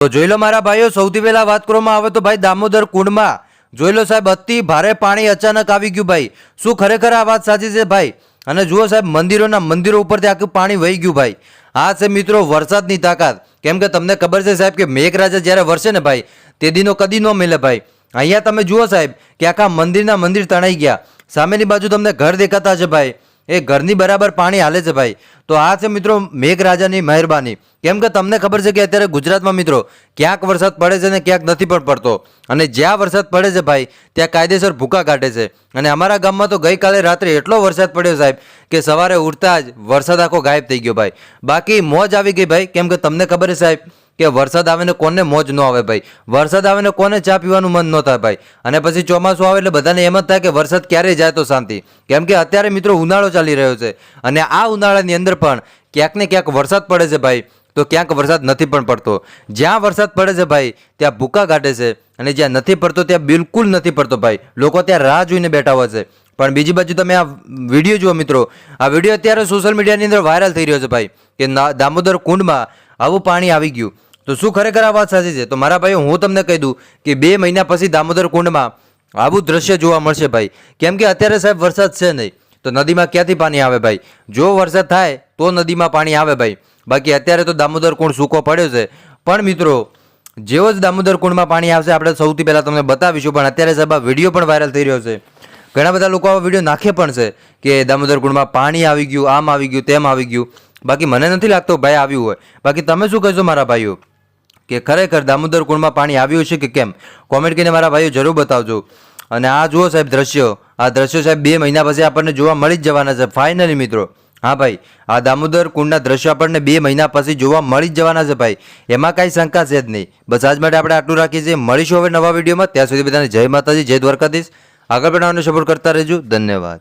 તો જોઈ લો મારા ભાઈઓ, સૌથી પહેલા વાત કરવામાં આવે તો ભાઈ દામોદર કુંડમાં જોઈ લો સાહેબ, અતિ ભારે પાણી અચાનક આવી ગયું ભાઈ. શું ખરેખર આ વાત સાચી છે ભાઈ? અને જુઓ સાહેબ, મંદિરોના મંદિરો ઉપરથી આખું પાણી વહી ગયું ભાઈ. આ છે મિત્રો વરસાદની તાકાત. કેમ કે તમને ખબર છે સાહેબ કે મેઘરાજા જ્યારે વરસે ને ભાઈ, તે દિનો કદી ન મિલે ભાઈ. અહીંયા તમે જુઓ સાહેબ કે આખા મંદિરના મંદિર તણાઈ ગયા. સામેની બાજુ તમને ઘર દેખાતા છે ભાઈ. એ ઘરની બરાબર પાણી હાલે છે ભાઈ. તો આ છે મિત્રો મેઘરાજાની મહેરબાની. કેમ કે તમને ખબર છે કે અત્યારે ગુજરાતમાં મિત્રો ક્યાંક વરસાદ પડે છે ને ક્યાંક નથી પણ પડતો. અને જ્યાં વરસાદ પડે છે ભાઈ, ત્યાં કાયદેસર ભૂકા કાઢે છે. અને અમારા ગામમાં તો ગઈકાલે રાત્રે એટલો વરસાદ પડ્યો સાહેબ કે સવારે ઉઠતા જ વરસાદ આખો ગાયબ થઈ ગયો ભાઈ. બાકી મોજ આવી ગઈ ભાઈ. કેમ કે તમને ખબર છે સાહેબ કે વરસાદ આવે ને કોને મોજ ન આવે ભાઈ? વરસાદ આવે ને કોને ચા પીવાનું મન ન થાય ભાઈ? અને પછી ચોમાસું આવે એટલે બધાને એમ જ થાય કે વરસાદ ક્યારે જાય તો શાંતિ. કેમ કે અત્યારે મિત્રો ઉનાળો ચાલી રહ્યો છે. અને આ ઉનાળાની અંદર પણ ક્યાંક ને ક્યાંક વરસાદ પડે છે ભાઈ, તો ક્યાંક વરસાદ નથી પણ પડતો. જ્યાં વરસાદ પડે છે ભાઈ, ત્યાં ભૂકા કાઢે છે. અને જ્યાં નથી પડતો, ત્યાં બિલકુલ નથી પડતો ભાઈ. લોકો ત્યાં રાહ જોઈને બેઠા હોય છે. પણ બીજી બાજુ તમે આ વીડિયો જુઓ મિત્રો. આ વીડિયો અત્યારે સોશિયલ મીડિયાની અંદર વાયરલ થઈ રહ્યો છે ભાઈ, કે દામોદર કુંડમાં આવું પાણી આવી ગયું. તો શું ખરેખર આ વાત સાચી છે? તો મારા ભાઈઓ, હું તમને કહી દઉં કે બે મહિના પછી દામોદર કુંડમાં આવું દ્રશ્ય જોવા મળશે ભાઈ. કેમ કે અત્યારે સાહેબ વરસાદ છે નહીં. તો નદીમાં ક્યાંથી પાણી આવે ભાઈ? જો વરસાદ થાય, તો નદીમાં પાણી આવે ભાઈ. બાકી અત્યારે તો દામોદર કુંડ સૂકો પડ્યો છે. પણ મિત્રો, જેવો જ દામોદર કુંડમાં પાણી આવશે, આપણે સૌથી પહેલાં તમને બતાવીશું. પણ અત્યારે સાહેબ આ વીડિયો પણ વાયરલ થઈ રહ્યો છે. ઘણા બધા લોકો આવા વીડિયો નાખે પણ છે કે દામોદર કુંડમાં પાણી આવી ગયું, આમ આવી ગયું, તેમ આવી ગયું. બાકી મને નથી લાગતો ભાઈ આવ્યું હોય. બાકી તમે શું કહેશો મારા ભાઈઓ? કે ખરેખર દામોદર કુંડમાં પાણી આવ્યું છે કે કેમ? કોમેન્ટ કરીને મારા ભાઈઓ જરૂર બતાવજો. અને આ જુઓ સાહેબ દ્રશ્યો. આ દ્રશ્યો સાહેબ બે મહિના પછી આપણને જોવા મળી જ જવાના છે. ફાઇનલી મિત્રો. હા ભાઈ, આ દામોદર કુંડના દ્રશ્યો આપણને બે મહિના પછી જોવા મળી જ જવાના છે ભાઈ. એમાં કાંઈ શંકા છે જ નહીં. બસ આજ માટે આપણે આટલું રાખીએ છીએ. મળીશું હવે નવા વિડીયોમાં. ત્યાં સુધી બધાને જય માતાજી, જય દ્વારકાધીશ. આગળ પણ સપોર્ટ કરતા રહેજો. ધન્યવાદ.